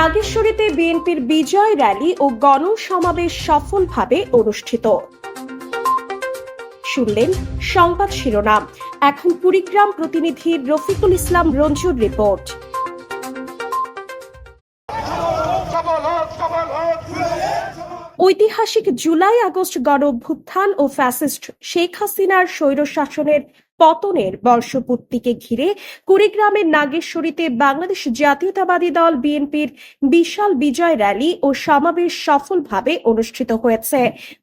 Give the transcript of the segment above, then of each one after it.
নাগেশ্বরীতে বিএনপির বিজয় র্যালি ও গণসমাবেশ সফলভাবে অনুষ্ঠিত। শুনলেন সংবাদ শিরোনাম। এখন কুড়িগ্রাম প্রতিনিধি রফিকুল ইসলাম রঞ্জুর রিপোর্ট। ঐতিহাসিক জুলাই আগস্ট গণ অভ্যুত্থান ও ফ্যাসিস্ট শেখ হাসিনার স্বৈরশাসনের পতনের বর্ষপূর্তিকে ঘিরে কুড়িগ্রামের নাগেশ্বরীতে বাংলাদেশ জাতীয়তাবাদী দল বিএনপির বিশাল বিজয় র্যালি ও সমাবেশ সফলভাবে অনুষ্ঠিত হয়েছে।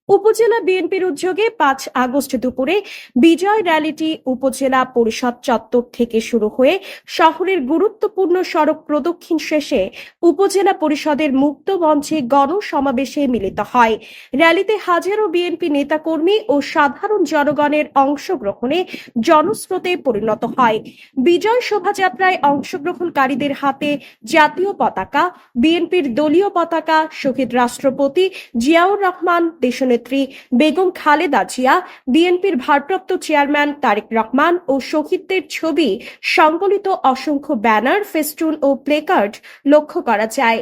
উপজেলা বিএনপির উদ্যোগে পাঁচ আগস্ট দুপুরে বিজয় র্যালিটি উপজেলা পরিষদ চত্বর থেকে শুরু হয়ে শহরের গুরুত্বপূর্ণ সড়ক প্রদক্ষিণ শেষে উপজেলা পরিষদের মুক্ত মঞ্চে গণসমাবেশে মিলিত হয়। র্যালিতে হাজারো বিএনপি নেতাকর্মী ও সাধারণ জনগণের অংশগ্রহণে জনস্রোতে পরিণত হয়। বিজয় শোভাযাত্রায় অংশগ্রহণকারীদের হাতে জাতীয় পতাকা, বিএনপির দলীয় পতাকা, শহীদ রাষ্ট্রপতি জিয়াউর রহমান, দেশনেত্রী বেগম খালেদা জিয়া, বিএনপির ভারপ্রাপ্ত চেয়ারম্যান তারেক রহমান ও শহীদদের ছবি সংবলিত অসংখ্য ব্যানার, ফেস্টুন ও প্লেকার্ড লক্ষ্য করা যায়।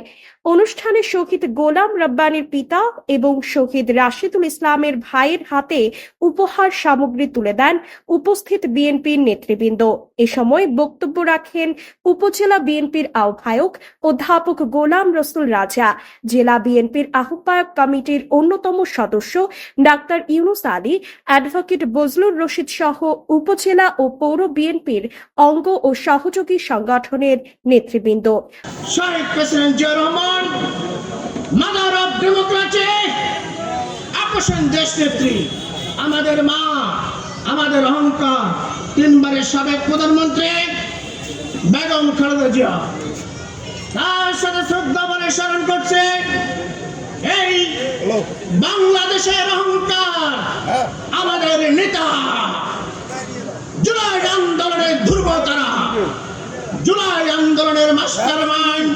অনুষ্ঠানে শহীদ গোলাম রব্বানির পিতা এবং শহীদ রাশিদুল ইসলামের ভাইয়ের হাতে উপহার সামগ্রী তুলে দেন উপস্থিত বিএনপির নেতৃবৃন্দ। এ সময় বক্তব্য রাখেন উপজেলা বিএনপির আহ্বায়ক অধ্যাপক গোলাম রসুল রাজা, জেলা বিএনপির আহ্বায়ক কমিটির অন্যতম সদস্য ডাক্তার ইউনুস আলী, অ্যাডভোকেট বজলুর রশিদ সহ উপজেলা ও পৌর বিএনপির অঙ্গ ও সহযোগী সংগঠনের নেতৃবৃন্দ। শহীদ president Zia mother of democracy আকর্ষণ দেশ নেত্রী আমাদের মা আমাদের অহংকার তিনবারের সাবেক প্রধানমন্ত্রী বেগম খালেদা জিয়া। তার সাথে শ্রদ্ধা বলে স্মরণ করছে এই বাংলাদেশের অহংকার আমাদের নেতা। জুলাই আন্দোলনের ধ্রুবতারা জুলাই আন্দোলনের মাস্টার মাইন্ড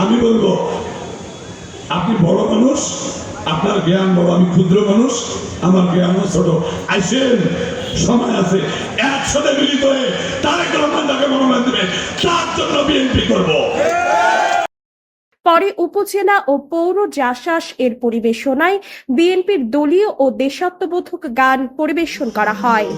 আমি বলব, আপনি বড় মানুষ, আপনার জ্ঞান বড় আমি ক্ষুদ্র মানুষ, আমার জ্ঞান ছোট। আইসেন, সময় আছে, একসাথে মিলিত হয়ে তারেক রহমান যাকে মনোনয়ন দেবে তার জন্য বিএনপি করব। পরে উপজেলা ও পৌর জাসাস এর পরিবেশনায় বিএনপির দলীয় ও দেশাত্মবোধক গান পরিবেশন করা হয়।